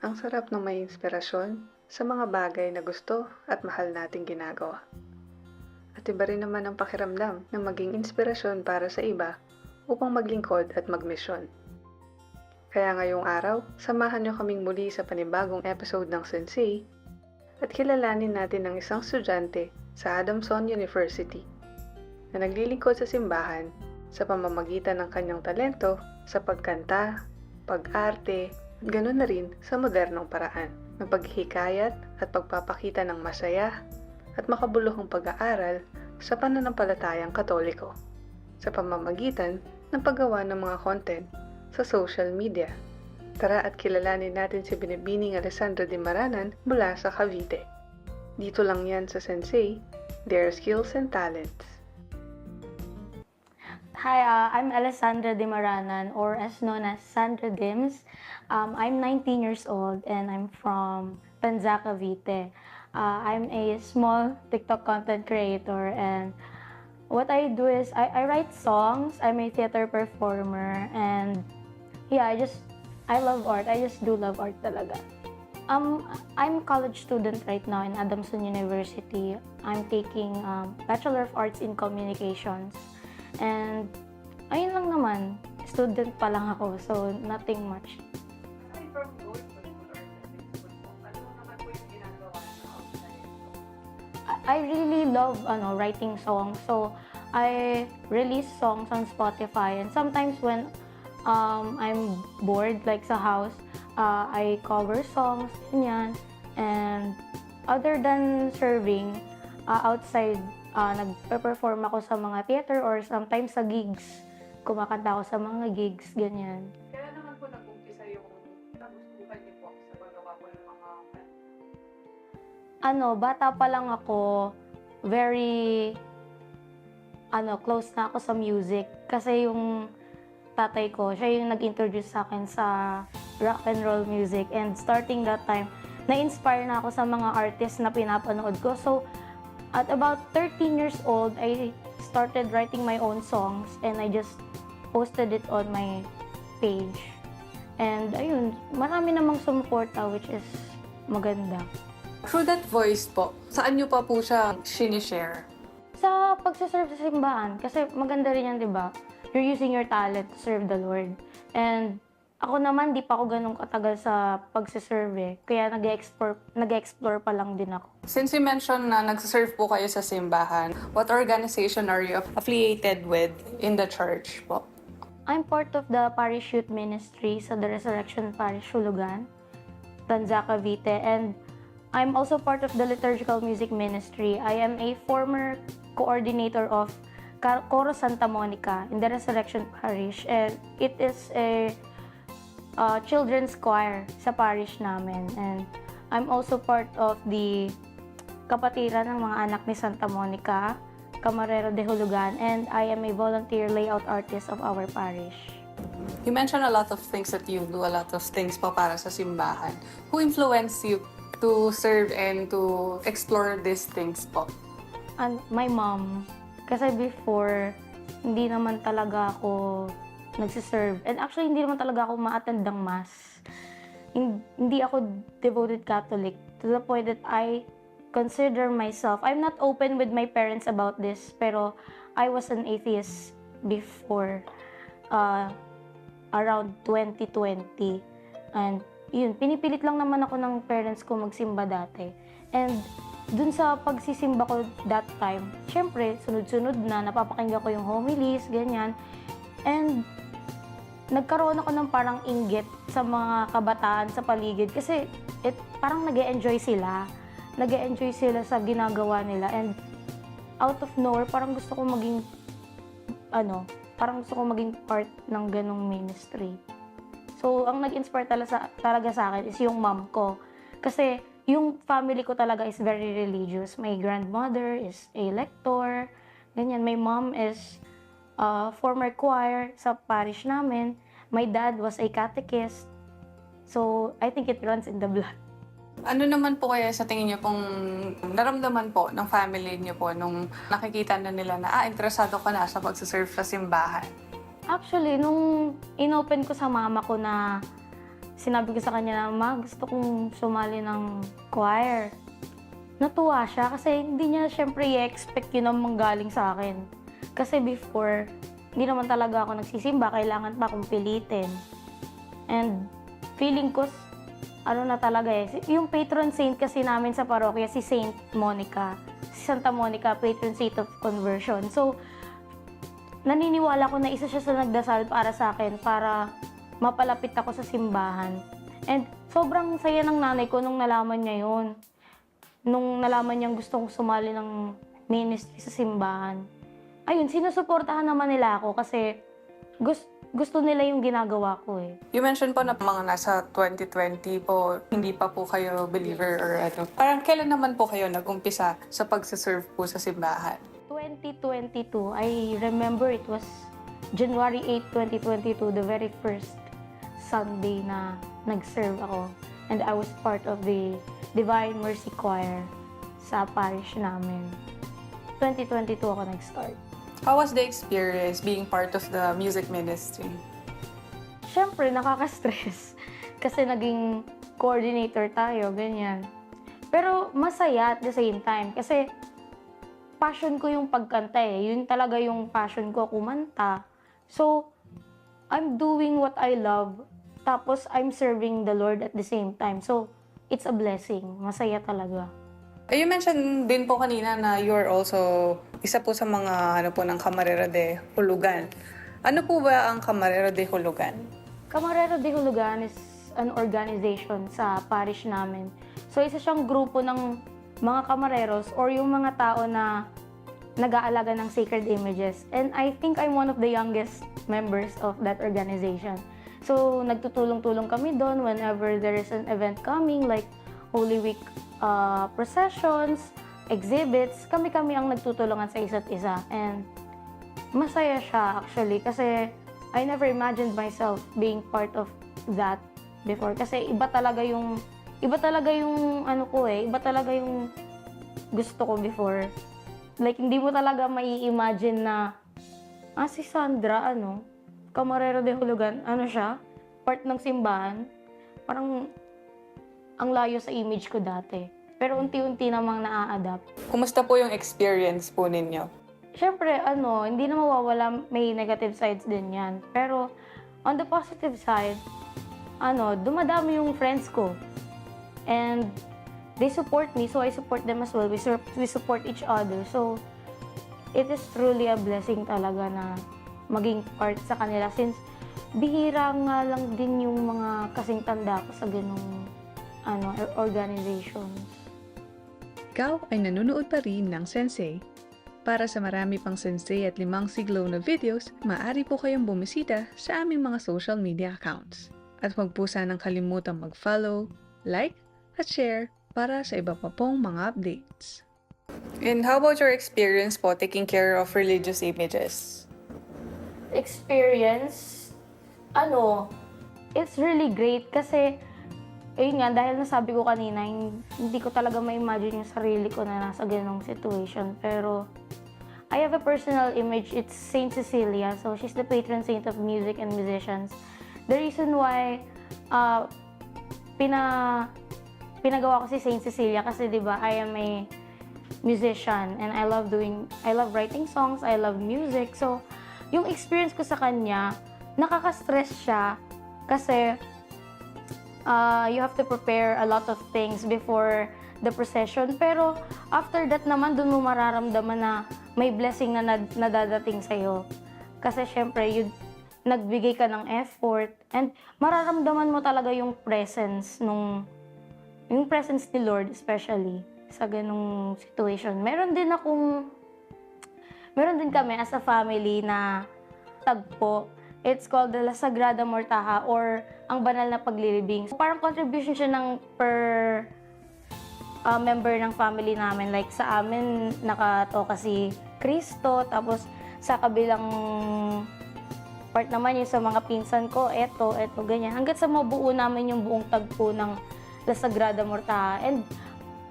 Ang sarap ng may inspirasyon sa mga bagay na gusto at mahal nating ginagawa. At iba rin naman ang pakiramdam na maging inspirasyon para sa iba upang maglingkod at magmisyon. Kaya ngayong araw, samahan niyo kaming muli sa panibagong episode ng Sensei at kilalanin natin ang isang estudyante sa Adamson University na naglilingkod sa simbahan sa pamamagitan ng kanyang talento sa pagkanta, pag-arte, at ganoon na rin sa modernong paraan ng paghihikayat at pagpapakita ng masaya at makabuluhang pag-aaral sa pananampalatayang katoliko sa pamamagitan ng paggawa ng mga content sa social media. Tara at kilalanin natin si Binibining Alessandra de Maranan mula sa Cavite. Dito lang yan sa Sensei, Their Skills and Talents. Hi, uh, I'm Alessandra Dimaranan, or as known as Sandra Dims. Um, I'm 19 years old and I'm from Tanza, Cavite. Uh, I'm a small TikTok content creator and what I do is I, I write songs. I'm a theater performer and yeah, I just I love art. I just do love art talaga. Um, I'm a college student right now in Adamson University. I'm taking um, Bachelor of Arts in Communications. And ayun lang naman, student pa lang ako, so nothing much. I- really love ano writing songs. So I release songs on Spotify and sometimes when um, I'm bored like sa house, uh, I cover songs ganyan. And other than serving uh, outside, uh, nagpe-perform ako sa mga theater or sometimes sa gigs. Kumakanta ako sa mga gigs, ganyan. Kaya naman po nag-umpisa yung nagustuhan niyo po sa paggawa po ng mga ano, bata pa lang ako, very, ano, close na ako sa music. Kasi yung tatay ko, siya yung nag-introduce sa akin sa rock and roll music. And starting that time, na-inspire na ako sa mga artists na pinapanood ko. So, at about 13 years old, I started writing my own songs and I just posted it on my page. And ayun, marami namang sumuporta which is maganda. Through that voice po, saan nyo pa po siya sinishare? Sa pagsaserve sa simbahan, kasi maganda rin yan, di ba? You're using your talent to serve the Lord. And ako naman, di pa ako ganun katagal sa pagsaserve eh. Kaya nag-explore, nag-explore pa lang din ako. Since you mentioned na nagsaserve po kayo sa simbahan, what organization are you affiliated with in the church po? I'm part of the Parish Youth Ministry sa The Resurrection Parish, Hulugan, Tanza, Cavite, and I'm also part of the Liturgical Music Ministry. I am a former coordinator of Coro Santa Monica in the Resurrection Parish, and it is a uh, children's choir sa parish namin. And I'm also part of the kapatiran ng mga anak ni Santa Monica, Camarero de Hulugan, and I am a volunteer layout artist of our parish. You mentioned a lot of things that you do, a lot of things po para sa simbahan. Who influenced you to serve and to explore these things po? And my mom, kasi before, hindi naman talaga ako nagsiserve. And actually, hindi naman talaga ako ma-attend ng mass. Hin- Hindi ako devoted Catholic to the point that I consider myself, I'm not open with my parents about this, pero I was an atheist before uh, around 2020. And yun, pinipilit lang naman ako ng parents ko magsimba dati. And dun sa pagsisimba ko that time, syempre, sunod-sunod na, napapakinggan ko yung homilies, ganyan. And nagkaroon ako ng parang inggit sa mga kabataan sa paligid kasi it, parang nag enjoy sila. nag enjoy sila sa ginagawa nila. And out of nowhere, parang gusto ko maging, ano, parang gusto ko maging part ng ganong ministry. So, ang nag-inspire talaga sa, talaga sa akin is yung mom ko. Kasi, yung family ko talaga is very religious. My grandmother is a lector. Ganyan. My mom is uh, former choir sa parish namin. My dad was a catechist. So, I think it runs in the blood. Ano naman po kaya sa tingin niyo pong naramdaman po ng family niyo po nung nakikita na nila na ah, interesado ka na sa pagsaserve sa simbahan? Actually, nung inopen ko sa mama ko na sinabi ko sa kanya na, ma, gusto kong sumali ng choir. Natuwa siya kasi hindi niya syempre i-expect yun ang manggaling sa akin. Kasi before, hindi naman talaga ako nagsisimba, kailangan pa akong pilitin. And feeling ko, ano na talaga eh, yung patron saint kasi namin sa parokya, si Saint Monica. Si Santa Monica, patron saint of conversion. So, naniniwala ko na isa siya sa nagdasal para sa akin, para mapalapit ako sa simbahan. And sobrang saya ng nanay ko nung nalaman niya yun. Nung nalaman niyang gusto kong sumali ng ministry sa simbahan. Ayun, sinusuportahan naman nila ako kasi gusto, gusto nila yung ginagawa ko eh. You mentioned po na mga nasa 2020 po, hindi pa po kayo believer or ano. Parang kailan naman po kayo nag-umpisa sa pagsaserve po sa simbahan? 2022, I remember it was January 8, 2022, the very first Sunday na nag-serve ako. And I was part of the Divine Mercy Choir sa parish namin. 2022 ako nag-start. How was the experience being part of the music ministry? Siyempre, nakaka-stress. Kasi naging coordinator tayo, ganyan. Pero masaya at the same time. Kasi passion ko yung pagkanta eh. Yun talaga yung passion ko, kumanta. So, I'm doing what I love. Tapos, I'm serving the Lord at the same time. So, it's a blessing. Masaya talaga. Eh, You mentioned din po kanina na you're also isa po sa mga ano po ng Camarera de Hulugan. Ano po ba ang Camarera de Hulugan? Camarero de Hulugan is an organization sa parish namin. So, isa siyang grupo ng mga kamareros or yung mga tao na nag-aalaga ng sacred images. And I think I'm one of the youngest members of that organization. So, nagtutulong-tulong kami doon whenever there is an event coming like Holy Week uh, processions, exhibits. Kami-kami ang nagtutulungan sa isa't isa. And masaya siya actually kasi I never imagined myself being part of that before kasi iba talaga yung iba talaga yung ano ko eh, iba talaga yung gusto ko before. Like hindi mo talaga mai-imagine na ah si Sandra ano, Camarero de Hulugan, ano siya? Part ng simbahan. Parang ang layo sa image ko dati. Pero unti-unti namang naa-adapt. Kumusta po yung experience po ninyo? Siyempre, ano, hindi na mawawala, may negative sides din yan. Pero, on the positive side, ano, dumadami yung friends ko. And, they support me, so I support them as well. We, sur- we support each other. So, it is truly a blessing talaga na maging part sa kanila since bihira nga lang din yung mga kasing tanda ko sa ganung ano, organizations. Ikaw ay nanonood pa rin ng Sensei. Para sa marami pang Sensei at limang siglo na videos, maaari po kayong bumisita sa aming mga social media accounts. At huwag po sanang kalimutang mag-follow, like, at share para sa iba pa pong mga updates. And how about your experience po taking care of religious images? experience, ano, it's really great kasi, ayun nga, dahil nasabi ko kanina, hin- hindi ko talaga ma-imagine yung sarili ko na nasa ganong situation. Pero, I have a personal image. It's Saint Cecilia. So, she's the patron saint of music and musicians. The reason why uh, pina, pinagawa ko si Saint Cecilia kasi, di ba, I am a musician and I love doing, I love writing songs, I love music. So, yung experience ko sa kanya, nakaka-stress siya kasi uh, you have to prepare a lot of things before the procession. Pero after that naman, dun mo mararamdaman na may blessing na nad- nadadating sa'yo. Kasi syempre, you, nagbigay ka ng effort and mararamdaman mo talaga yung presence nung yung presence ni Lord especially sa ganung situation. Meron din akong meron din kami as a family na tagpo. It's called the La Sagrada Mortaja or ang banal na paglilibing. So, parang contribution siya ng per uh, member ng family namin. Like sa amin, nakatoka si Cristo. Tapos sa kabilang part naman yung sa mga pinsan ko, eto, eto, ganyan. Hanggat sa mabuo namin yung buong tagpo ng La Sagrada Mortaja. And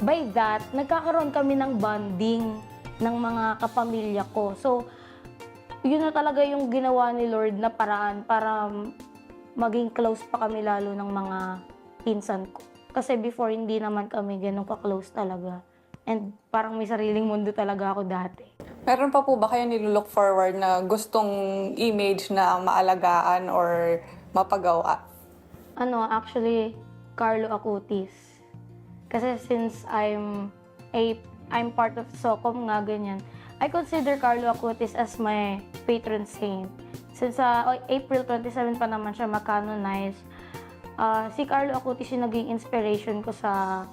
by that, nagkakaroon kami ng bonding ng mga kapamilya ko. So, yun na talaga yung ginawa ni Lord na paraan para maging close pa kami lalo ng mga pinsan ko. Kasi before, hindi naman kami ganun ka-close talaga. And parang may sariling mundo talaga ako dati. Meron pa po ba kayo nilook forward na gustong image na maalagaan or mapagawa? Ano, actually, Carlo Acutis. Kasi since I'm a I'm part of SOCOM nga ganyan, I consider Carlo Acutis as my patron saint. Since sa April 27 pa naman siya makanonize, ah, si Carlo Acutis yung naging inspiration ko sa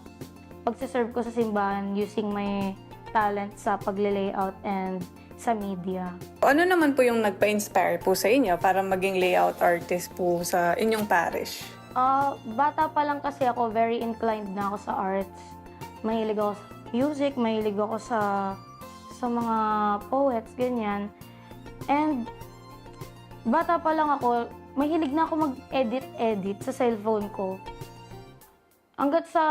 pagsiserve ko sa simbahan using my talent sa pagle-layout and sa media. Ano naman po yung nagpa-inspire po sa inyo para maging layout artist po sa inyong parish? Ah, bata pa lang kasi ako, very inclined na ako sa arts. Mahilig ako sa music, mahilig ako sa sa mga poets, ganyan. And bata pa lang ako, mahilig na ako mag-edit-edit sa cellphone ko. Hanggat sa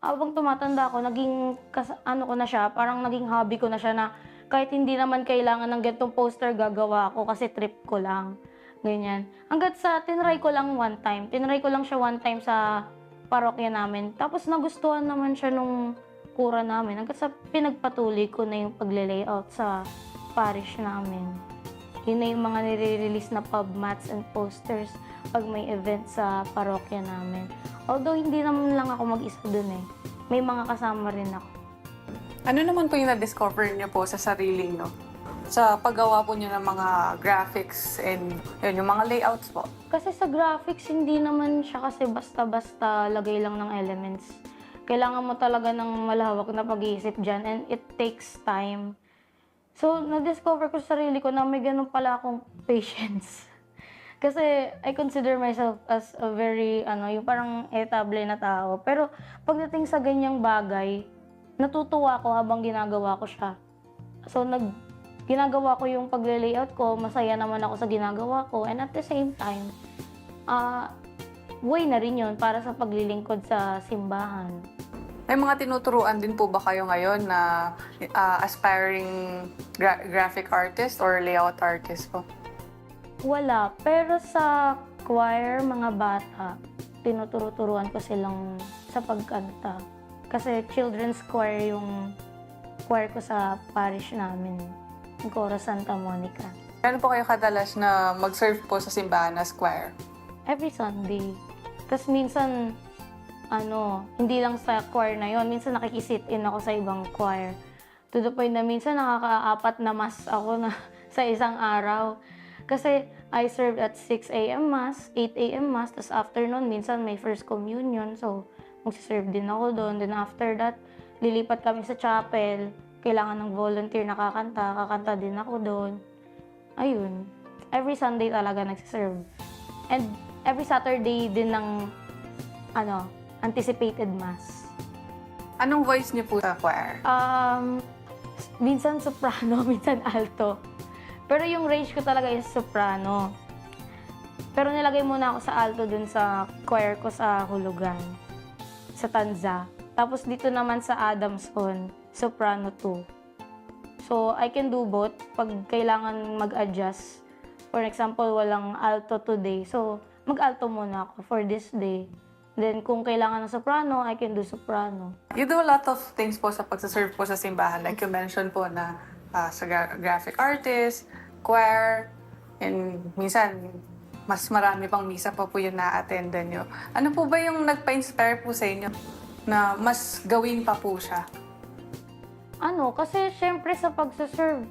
habang tumatanda ako, naging kas, ano ko na siya, parang naging hobby ko na siya na kahit hindi naman kailangan ng ganitong poster gagawa ako kasi trip ko lang. Ganyan. Hanggat sa tinry ko lang one time. Tinry ko lang siya one time sa parokya namin. Tapos nagustuhan naman siya nung kura namin. Hanggat sa pinagpatuloy ko na yung pagle-layout sa parish namin. Yun na yung mga nire-release na pub mats and posters pag may event sa parokya namin. Although hindi naman lang ako mag-isa dun eh. May mga kasama rin ako. Ano naman po yung na-discover niyo po sa sarili niyo? Sa paggawa po niyo ng mga graphics and yun, yung mga layouts po. Kasi sa graphics, hindi naman siya kasi basta-basta lagay lang ng elements. Kailangan mo talaga ng malawak na pag-iisip dyan and it takes time. So, na-discover ko sa sarili ko na may ganun pala akong patience. Kasi I consider myself as a very, ano, yung parang etable na tao. Pero pagdating sa ganyang bagay, natutuwa ko habang ginagawa ko siya. So, nag, ginagawa ko yung pagle-layout ko, masaya naman ako sa ginagawa ko. And at the same time, ah way na rin yun para sa paglilingkod sa simbahan. May mga tinuturuan din po ba kayo ngayon na ah, aspiring gra- graphic artist or layout artist po? Wala. Pero sa choir, mga bata, tinuturo-turuan ko silang sa pagkanta. Kasi children's choir yung choir ko sa parish namin, Coro Santa Monica. Ano po kayo kadalas na mag-serve po sa simbahan na square? Every Sunday. Tapos minsan, ano, hindi lang sa choir na yon minsan nakikisit in ako sa ibang choir. To the point na minsan nakakaapat na mas ako na sa isang araw. Kasi I served at 6 a.m. mass, 8 a.m. mass, tapos after nun, minsan may first communion. So, magsiserve din ako doon. Then after that, lilipat kami sa chapel. Kailangan ng volunteer na kakanta. Kakanta din ako doon. Ayun. Every Sunday talaga nagsiserve. And every Saturday din ng ano, anticipated mass. Anong voice niyo po sa choir? Um, minsan soprano, minsan alto. Pero yung range ko talaga is soprano. Pero nilagay muna ako sa alto dun sa choir ko sa Hulugan. Sa Tanza. Tapos dito naman sa Adamson, soprano 2. So, I can do both pag kailangan mag-adjust. For example, walang alto today. So, mag-alto muna ako for this day. Then, kung kailangan ng soprano, I can do soprano. You do a lot of things po sa pagsaserve po sa simbahan. Like you mentioned po na ah, sa gra- graphic artist, choir, and minsan mas marami pang misa pa po yung na-attendan nyo. Ano po ba yung nagpa-inspire po sa inyo na mas gawin pa po siya? Ano, kasi syempre sa pagsaserve,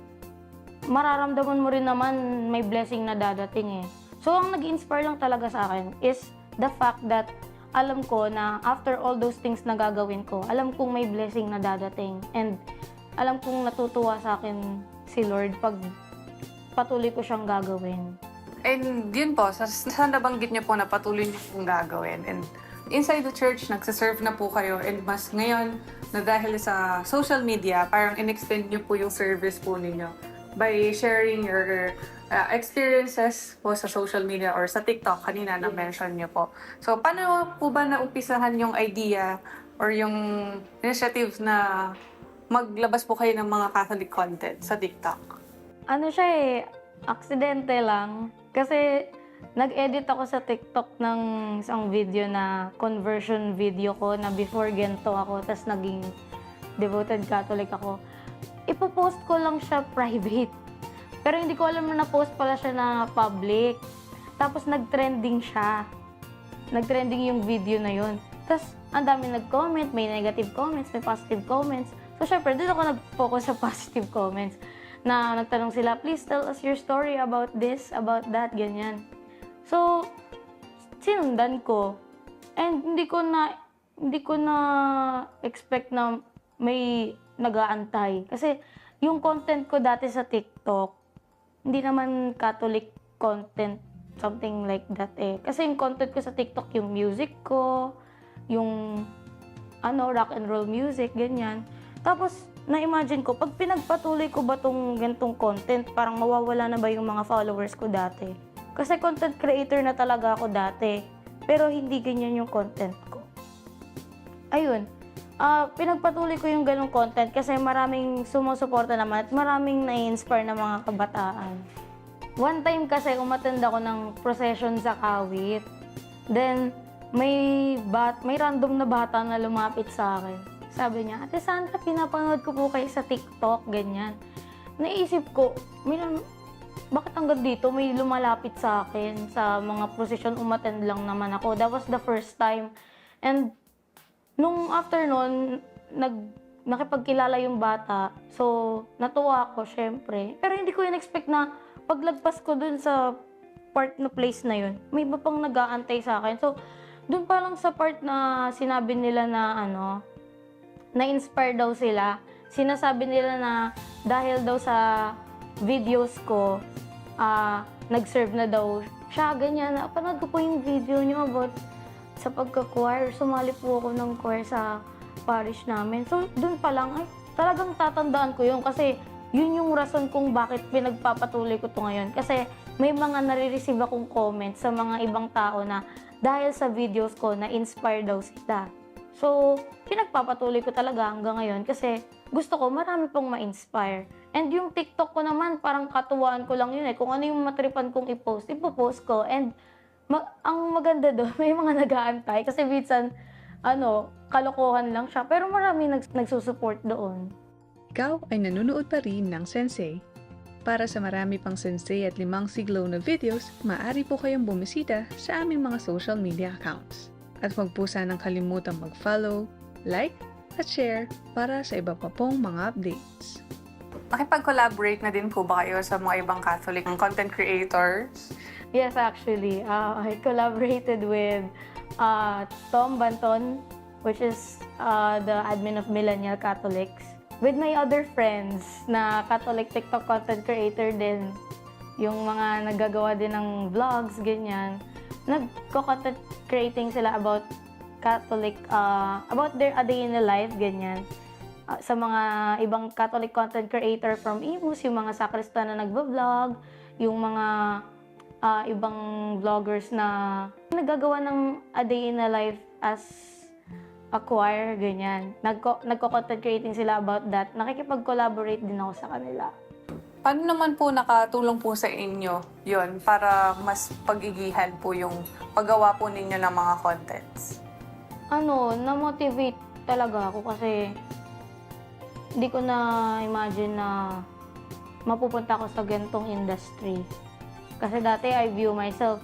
mararamdaman mo rin naman may blessing na dadating eh. So, ang nag-inspire lang talaga sa akin is the fact that alam ko na after all those things na gagawin ko, alam kong may blessing na dadating. And alam kong natutuwa sa akin si Lord pag patuloy ko siyang gagawin. And yun po, sa, sa nabanggit niyo po na patuloy niyo pong gagawin. And inside the church, nagsiserve na po kayo. And mas ngayon, na dahil sa social media, parang in-extend niyo po yung service po ninyo by sharing your uh, experiences po sa social media or sa TikTok kanina na mention niyo po. So, paano po ba naumpisahan yung idea or yung initiative na maglabas po kayo ng mga Catholic content sa TikTok? ano siya eh, aksidente lang. Kasi nag-edit ako sa TikTok ng isang video na conversion video ko na before gento ako, tapos naging devoted Catholic ako. Ipopost ko lang siya private. Pero hindi ko alam na na-post pala siya na public. Tapos nag-trending siya. Nag-trending yung video na yun. Tapos ang dami nag-comment, may negative comments, may positive comments. So syempre, doon ako nag-focus sa positive comments. Na nagtanong sila, please tell us your story about this, about that, ganyan. So, sinundan ko. And hindi ko na hindi ko na expect na may nagaantay. Kasi yung content ko dati sa TikTok, hindi naman Catholic content, something like that eh. Kasi yung content ko sa TikTok, yung music ko, yung ano, rock and roll music, ganyan. Tapos, na-imagine ko, pag pinagpatuloy ko ba tong gantong content, parang mawawala na ba yung mga followers ko dati? Kasi content creator na talaga ako dati. Pero hindi ganyan yung content ko. Ayun. Ah, pinagpatuloy ko yung ganong content kasi maraming sumusuporta naman at maraming nai-inspire na mga kabataan. One time kasi umattend ako ng procession sa Kawit. Then, may bat, may random na bata na lumapit sa akin. Sabi niya, Ate Sandra, pinapanood ko po kayo sa TikTok, ganyan. Naisip ko, may nam- bakit hanggang dito may lumalapit sa akin sa mga procession, umattend lang naman ako. That was the first time. And nung after nun, nag, nakipagkilala yung bata. So, natuwa ako, syempre. Pero hindi ko in-expect na paglagpas ko dun sa part na place na yun, may iba pang nag-aantay sa akin. So, dun pa lang sa part na sinabi nila na ano, na-inspire daw sila. Sinasabi nila na dahil daw sa videos ko, ah, nag-serve na daw siya, ganyan. Napanood ko po yung video niyo about sa pagka-choir. Sumali po ako ng choir sa parish namin. So, dun pa lang, ay, talagang tatandaan ko yun kasi yun yung rason kung bakit pinagpapatuloy ko to ngayon. Kasi may mga nare-receive akong comments sa mga ibang tao na dahil sa videos ko, na-inspire daw sila. So, pinagpapatuloy ko talaga hanggang ngayon kasi gusto ko marami pong ma-inspire. And yung TikTok ko naman, parang katuwaan ko lang yun eh. Kung ano yung matripan kong i-post, ipopost ko. And ma- ang maganda doon, may mga nag-aantay. Kasi minsan, ano, kalokohan lang siya. Pero marami nags- nagsusupport doon. Ikaw ay nanonood pa rin ng Sensei. Para sa marami pang Sensei at limang siglo na videos, maaari po kayong bumisita sa aming mga social media accounts. At huwag po sanang kalimutang mag-follow, like, at share para sa iba pa pong mga updates. Makipag-collaborate na din po ba kayo sa mga ibang Catholic content creators? Yes, actually. Uh, I collaborated with uh, Tom Banton, which is uh, the admin of Millennial Catholics. With my other friends na Catholic TikTok content creator din. Yung mga naggagawa din ng vlogs, ganyan. Nagko-content creating sila about Catholic, uh, about their a day in the life, ganyan. Uh, sa mga ibang Catholic content creator from Imus, yung mga sakristan na nagbablog, yung mga ah, ibang vloggers na nagagawa ng a day in a life as a choir, ganyan. Nagko, nagko-content creating sila about that. Nakikipag-collaborate din ako sa kanila. Paano naman po nakatulong po sa inyo yon para mas pagigihan po yung paggawa po ninyo ng mga contents? Ano, na-motivate talaga ako kasi hindi ko na imagine na mapupunta ako sa gantong industry. Kasi dati I view myself,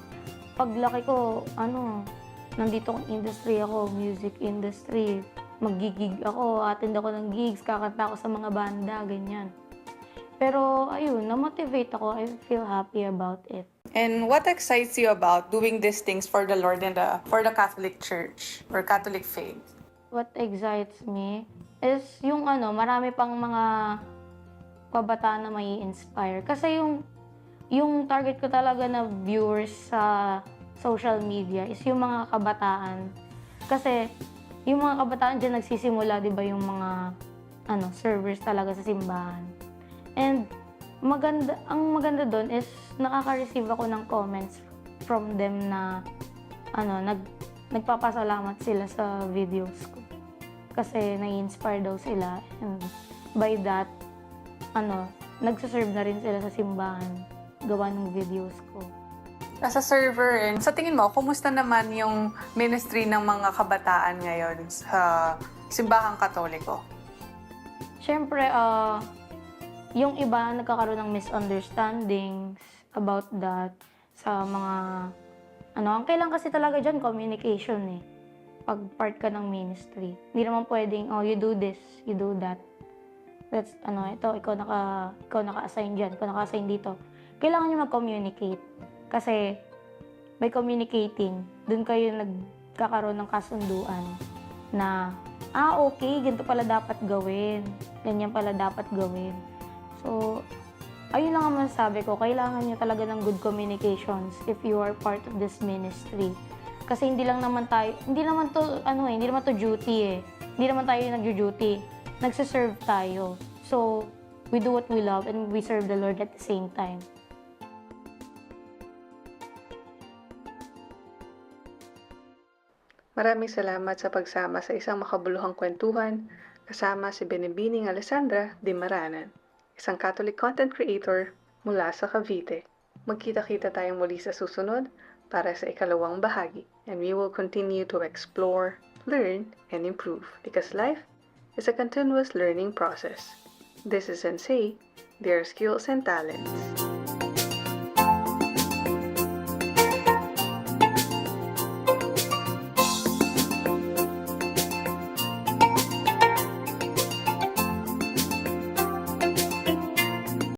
paglaki ko, ano, nandito ang industry ako, music industry. Magigig ako, attend ako ng gigs, kakanta ako sa mga banda, ganyan. Pero ayun, na-motivate ako. I feel happy about it. And what excites you about doing these things for the Lord and the, for the Catholic Church or Catholic faith? What excites me is yung ano, marami pang mga kabataan na may inspire. Kasi yung yung target ko talaga na viewers sa social media is yung mga kabataan. Kasi yung mga kabataan dyan nagsisimula, di ba, yung mga ano, servers talaga sa simbahan. And maganda, ang maganda doon is nakaka-receive ako ng comments from them na ano, nag, nagpapasalamat sila sa videos ko. Kasi nai-inspire daw sila and by that, ano, nagsaserve na rin sila sa simbahan gawa ng videos ko. As a server, and sa tingin mo, kumusta naman yung ministry ng mga kabataan ngayon sa simbahang katoliko? Siyempre, ah, yung iba nagkakaroon ng misunderstandings about that sa mga ano, ang kailang kasi talaga dyan, communication eh. Pag part ka ng ministry. Hindi naman pwedeng, oh, you do this, you do that. That's, ano, ito, ikaw naka, ikaw naka-assign dyan, ikaw naka-assign dito. Kailangan nyo mag-communicate. Kasi, by communicating, dun kayo nagkakaroon ng kasunduan na, ah, okay, ganito pala dapat gawin. Ganyan pala dapat gawin. So, ayun lang ang masasabi ko, kailangan nyo talaga ng good communications if you are part of this ministry. Kasi hindi lang naman tayo, hindi naman to, ano eh, hindi naman to duty eh. Hindi naman tayo nagjo-duty. Nagsiserve tayo. So, we do what we love and we serve the Lord at the same time. Maraming salamat sa pagsama sa isang makabuluhang kwentuhan kasama si Benibining Alessandra de Maranan, isang Catholic content creator mula sa Cavite. Magkita-kita tayong muli sa susunod para sa ikalawang bahagi and we will continue to explore, learn, and improve because life is a continuous learning process. This is Sensei, their skills and talents.